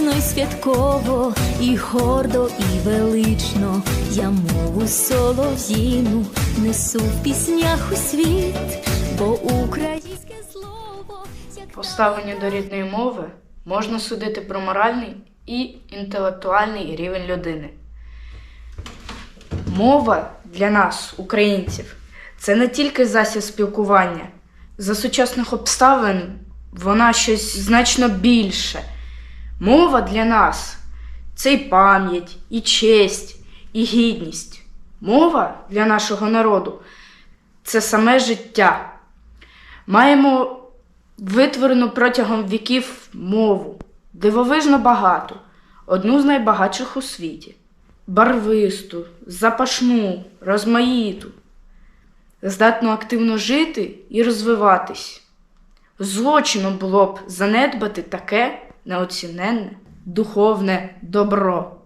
й святково, і гордо, і велично. Я мову солов'їну несу в піснях у світ, бо українське слово як По ставленню до рідної мови можна судити про моральний і інтелектуальний рівень людини. Мова для нас, українців, це не тільки засіб спілкування. За сучасних обставин вона щось значно більше. Мова для нас це і пам'ять, і честь, і гідність. Мова для нашого народу це саме життя. Маємо витворену протягом віків мову, дивовижно багату, одну з найбагатших у світі, барвисту, запашну, розмаїту, здатну активно жити і розвиватись. Злочином було б занедбати таке неоціненне духовне добро.